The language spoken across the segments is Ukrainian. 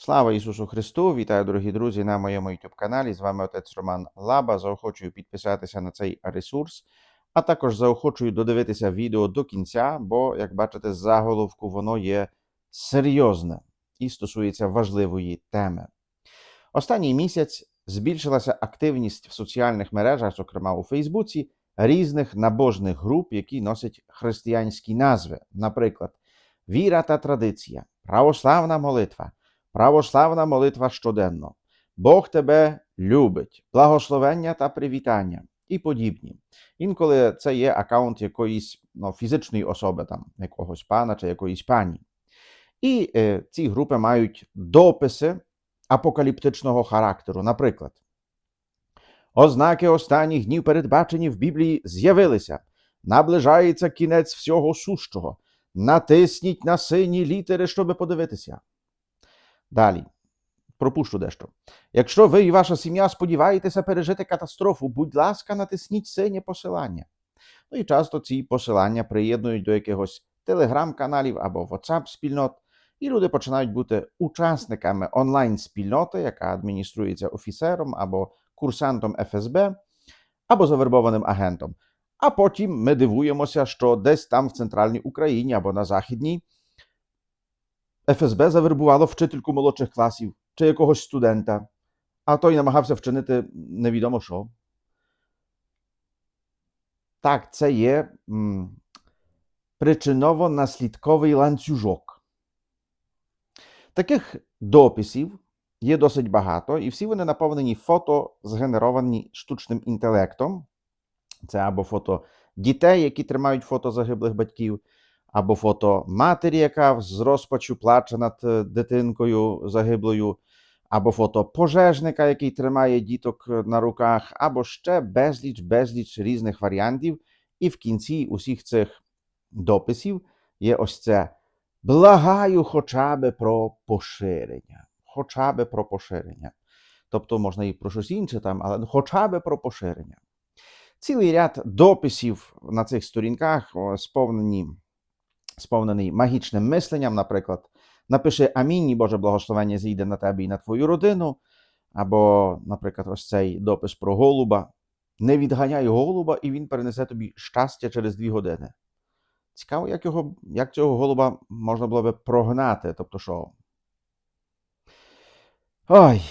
Слава Ісусу Христу! Вітаю, дорогі друзі, на моєму YouTube каналі. З вами отець Роман Лаба. Заохочую підписатися на цей ресурс, а також заохочую додивитися відео до кінця, бо, як бачите, заголовку воно є серйозне і стосується важливої теми. Останній місяць збільшилася активність в соціальних мережах, зокрема у Фейсбуці, різних набожних груп, які носять християнські назви, наприклад, Віра та традиція, православна молитва. Православна молитва щоденно. Бог тебе любить, благословення та привітання і подібні. Інколи це є аккаунт якоїсь ну, фізичної особи, там, якогось пана чи якоїсь пані. І е, ці групи мають дописи апокаліптичного характеру. Наприклад, ознаки останніх днів, передбачені в Біблії, з'явилися. Наближається кінець всього сущого. Натисніть на сині літери, щоби подивитися. Далі. Пропущу дещо. Якщо ви і ваша сім'я сподіваєтеся пережити катастрофу, будь ласка, натисніть синє посилання. Ну і часто ці посилання приєднують до якихось телеграм-каналів або WhatsApp-спільнот, і люди починають бути учасниками онлайн-спільноти, яка адмініструється офіцером або курсантом ФСБ, або завербованим агентом. А потім ми дивуємося, що десь там в центральній Україні або на Західній ФСБ завербувало вчительку молодших класів чи якогось студента, а той намагався вчинити невідомо що. Так, це є причиново-наслідковий ланцюжок. Таких дописів є досить багато, і всі вони наповнені фото, згенеровані штучним інтелектом. Це або фото дітей, які тримають фото загиблих батьків, або фото матері, яка з розпачу плаче над е, дитинкою загиблою, або фото пожежника, який тримає діток е, на руках, або ще безліч, безліч різних варіантів. І в кінці усіх цих дописів є ось це. Благаю хоча би про поширення. Хоча би про поширення. Тобто можна і про щось інше там, але хоча би про поширення. Цілий ряд дописів на цих сторінках сповнені сповнений магічним мисленням, наприклад, напиши Амінь, і Боже благословення зійде на тебе і на твою родину. Або, наприклад, ось цей допис про голуба. Не відганяй голуба, і він перенесе тобі щастя через дві години. Цікаво, як, його, як цього голуба можна було би прогнати. Тобто, що. Ой.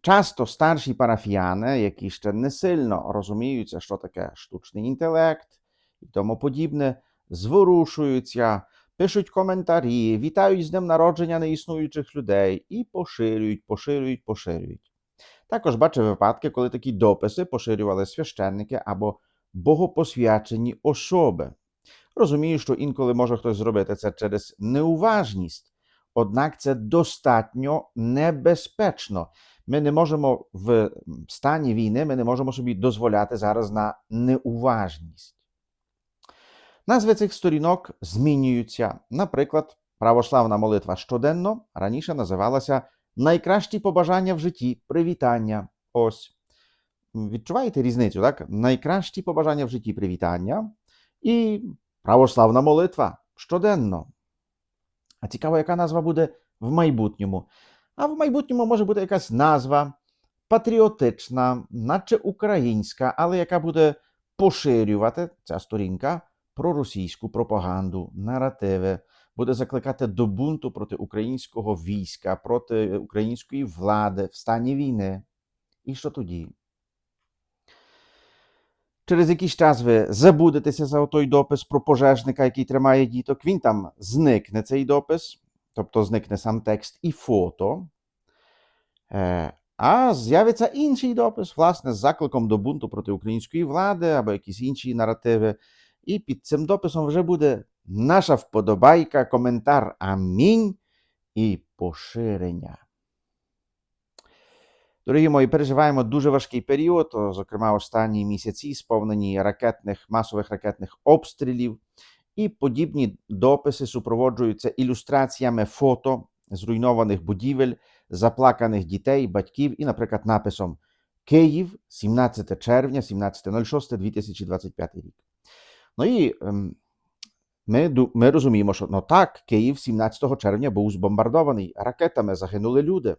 Часто старші парафіяни, які ще не сильно розуміються, що таке штучний інтелект і тому подібне, зворушуються, пишуть коментарі, вітають з днем народження неіснуючих людей і поширюють, поширюють, поширюють. Також бачив випадки, коли такі дописи поширювали священники або богопосвячені особи. Розумію, що інколи може хтось зробити це через неуважність, однак це достатньо небезпечно. Ми не можемо в стані війни, ми не можемо собі дозволяти зараз на неуважність. Назви цих сторінок змінюються. Наприклад, православна молитва щоденно раніше називалася Найкращі побажання в житті, привітання. Ось. Відчуваєте різницю, так? Найкращі побажання в житті привітання і православна молитва щоденно. А цікаво, яка назва буде в майбутньому. А в майбутньому може бути якась назва патріотична, наче українська, але яка буде поширювати ця сторінка проросійську пропаганду, наративи, буде закликати до бунту проти українського війська, проти української влади в стані війни. І що тоді? Через якийсь час ви забудетеся за той допис про пожежника, який тримає діток. Він там зникне цей допис, тобто зникне сам текст і фото. Е, а з'явиться інший допис, власне, з закликом до бунту проти української влади або якісь інші наративи. І під цим дописом вже буде наша вподобайка, коментар Амінь і поширення. Дорогі мої, переживаємо дуже важкий період, зокрема, останні місяці, сповнені ракетних, масових ракетних обстрілів, і подібні дописи супроводжуються ілюстраціями фото зруйнованих будівель, заплаканих дітей, батьків і, наприклад, написом Київ, 17 червня, 17.06.2025 рік. Ну і Ми, ми розуміємо, що ну так, Київ 17 червня був збомбардований, ракетами загинули люди.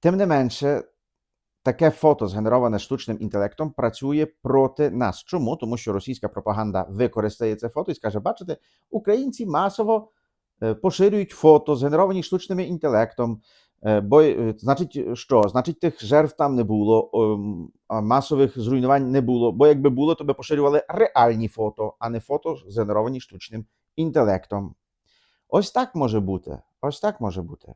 Тим не менше, таке фото, згенероване штучним інтелектом, працює проти нас. Чому? Тому що російська пропаганда використає це фото і скаже: бачите, українці масово поширюють фото, згенеровані штучним інтелектом. Бо, значить, що? Значить, тих жертв там не було, масових зруйнувань не було. Бо якби було, то би поширювали реальні фото, а не фото, згенеровані штучним інтелектом. Ось так може бути. Ось так може бути.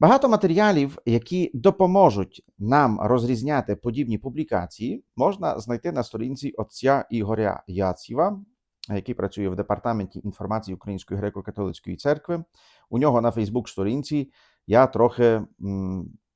Багато матеріалів, які допоможуть нам розрізняти подібні публікації, можна знайти на сторінці отця Ігоря Яціва, який працює в департаменті інформації Української греко-католицької церкви. У нього на Фейсбук-сторінці я трохи,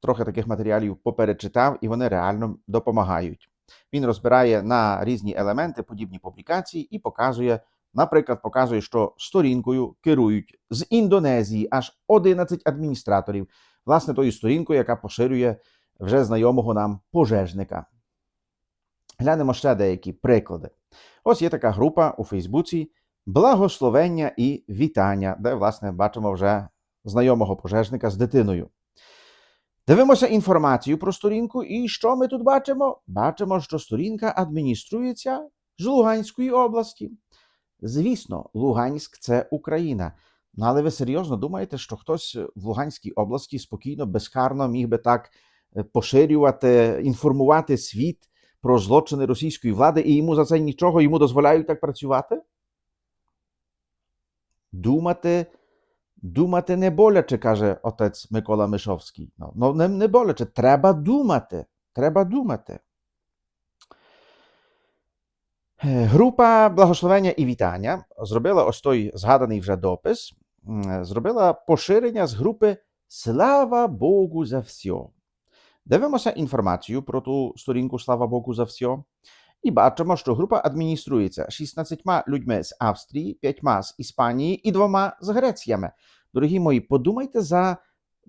трохи таких матеріалів поперечитав, і вони реально допомагають. Він розбирає на різні елементи подібні публікації і показує, наприклад, показує, що сторінкою керують з Індонезії аж 11 адміністраторів, власне, тою сторінкою, яка поширює вже знайомого нам пожежника. Глянемо ще деякі приклади. Ось є така група у Фейсбуці Благословення і вітання, де, власне, бачимо вже знайомого пожежника з дитиною. Дивимося інформацію про сторінку, і що ми тут бачимо? Бачимо, що сторінка адмініструється з Луганської області. Звісно, Луганськ це Україна. Ну, але ви серйозно думаєте, що хтось в Луганській області спокійно, безкарно міг би так е, поширювати, інформувати світ про злочини російської влади, і йому за це нічого йому дозволяють так працювати? Думати, думати не боляче, каже отець Микола Мишовський. Ну, ну не, не боляче, треба думати. Треба думати. Е, Група благословення і вітання зробила ось той згаданий вже допис, зробила поширення з групи Слава Богу за все. Дивимося інформацію про ту сторінку Слава Богу за все. І бачимо, що група адмініструється 16 людьми з Австрії, 5 з Іспанії і двома з Греціями. Дорогі мої, подумайте за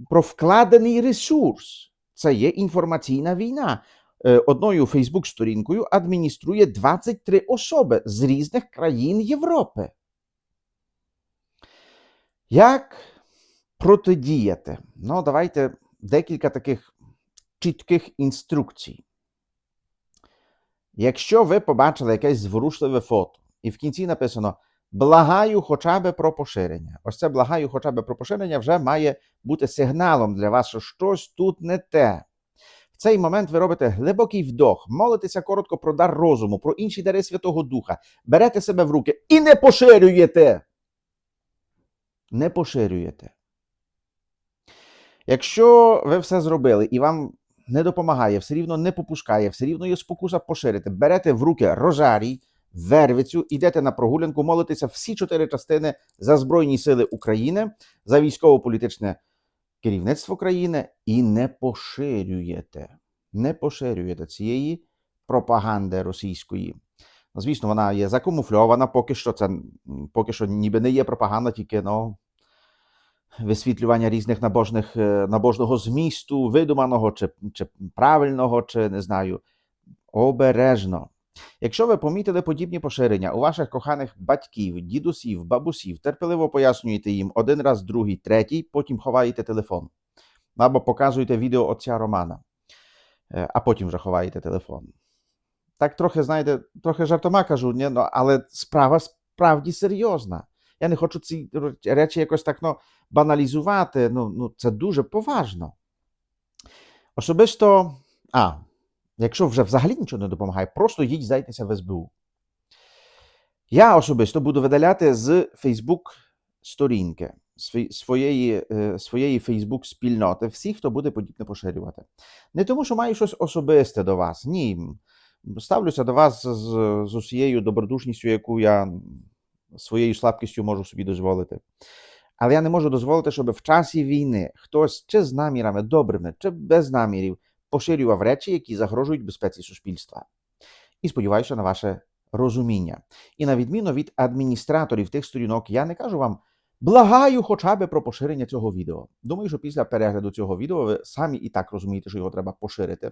про вкладений ресурс. Це є інформаційна війна. Одною Фейсбук-сторінкою адмініструє 23 особи з різних країн Європи. Як протидіяти? Ну, давайте декілька таких чітких інструкцій. Якщо ви побачили якесь зворушливе фото, і в кінці написано Благаю хоча б про поширення. Ось це благаю хоча б про поширення вже має бути сигналом для вас, що щось тут не те. В цей момент ви робите глибокий вдох, молитеся коротко про дар розуму, про інші дари Святого Духа, берете себе в руки і не поширюєте. Не поширюєте. Якщо ви все зробили і вам не допомагає, все рівно не попускає, все рівно є спокуса поширити, берете в руки рожарій, вервицю, йдете на прогулянку, молитеся всі чотири частини за Збройні Сили України, за військово-політичне керівництво країни і не поширюєте. Не поширюєте цієї пропаганди російської. Ну, Звісно, вона є закамуфльована, поки що це поки що ніби не є пропаганда, тільки ну, висвітлювання різних набожних, е, набожного змісту, видуманого чи, чи правильного, чи не знаю. Обережно. Якщо ви помітили подібні поширення у ваших коханих батьків, дідусів, бабусів, терпеливо пояснюєте їм один раз, другий, третій, потім ховаєте телефон. Або показуєте відео отця Романа, е, а потім вже ховаєте телефон. Так трохи, знаєте, трохи жартома кажу, ні? Ну, але справа справді серйозна. Я не хочу ці речі якось так ну, баналізувати. Ну, ну, це дуже поважно. Особисто, а, якщо вже взагалі нічого не допомагає, просто їдь здайтеся в СБУ. Я особисто буду видаляти з Facebook сторінки своєї, е, своєї Facebook спільноти всіх, хто буде подібне поширювати. Не тому, що маю щось особисте до вас. Ні. Ставлюся до вас з, з усією добродушністю, яку я своєю слабкістю можу собі дозволити. Але я не можу дозволити, щоб в часі війни хтось чи з намірами добрими, чи без намірів поширював речі, які загрожують безпеці суспільства. І сподіваюся на ваше розуміння. І на відміну від адміністраторів тих сторінок, я не кажу вам, благаю хоча б про поширення цього відео. Думаю, що після перегляду цього відео ви самі і так розумієте, що його треба поширити,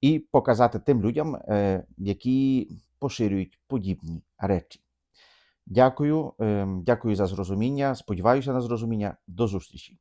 і показати тим людям, е, які поширюють подібні речі. Дякую, ем, дякую за зрозуміння. Сподіваюся на зрозуміння. До зустрічі.